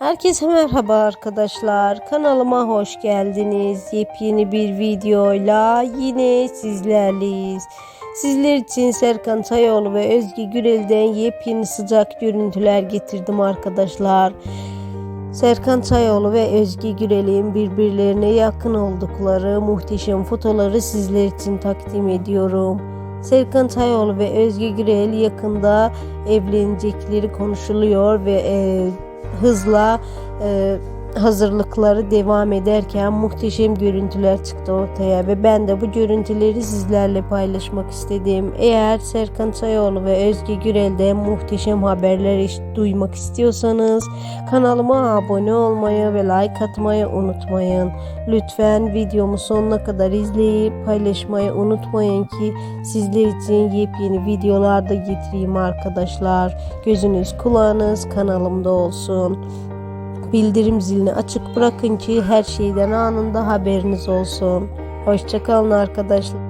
Herkese merhaba arkadaşlar. Kanalıma hoş geldiniz. Yepyeni bir videoyla yine sizlerleyiz. Sizler için Serkan Tayoğlu ve Özge Gürel'den yepyeni sıcak görüntüler getirdim arkadaşlar. Serkan Tayoğlu ve Özge Gürel'in birbirlerine yakın oldukları muhteşem fotoları sizler için takdim ediyorum. Serkan Tayoğlu ve Özge Gürel yakında evlenecekleri konuşuluyor ve e, hızla e, hazırlıkları devam ederken muhteşem görüntüler çıktı ortaya ve ben de bu görüntüleri sizlerle paylaşmak istedim. Eğer Serkan Sayoğlu ve Özge Gürel'den muhteşem haberler duymak istiyorsanız kanalıma abone olmayı ve like atmayı unutmayın. Lütfen videomu sonuna kadar izleyip paylaşmayı unutmayın ki sizler için yepyeni videolar da getireyim arkadaşlar. Gözünüz kulağınız kanalımda olsun. Bildirim zilini açık bırakın ki her şeyden anında haberiniz olsun. Hoşçakalın arkadaşlar.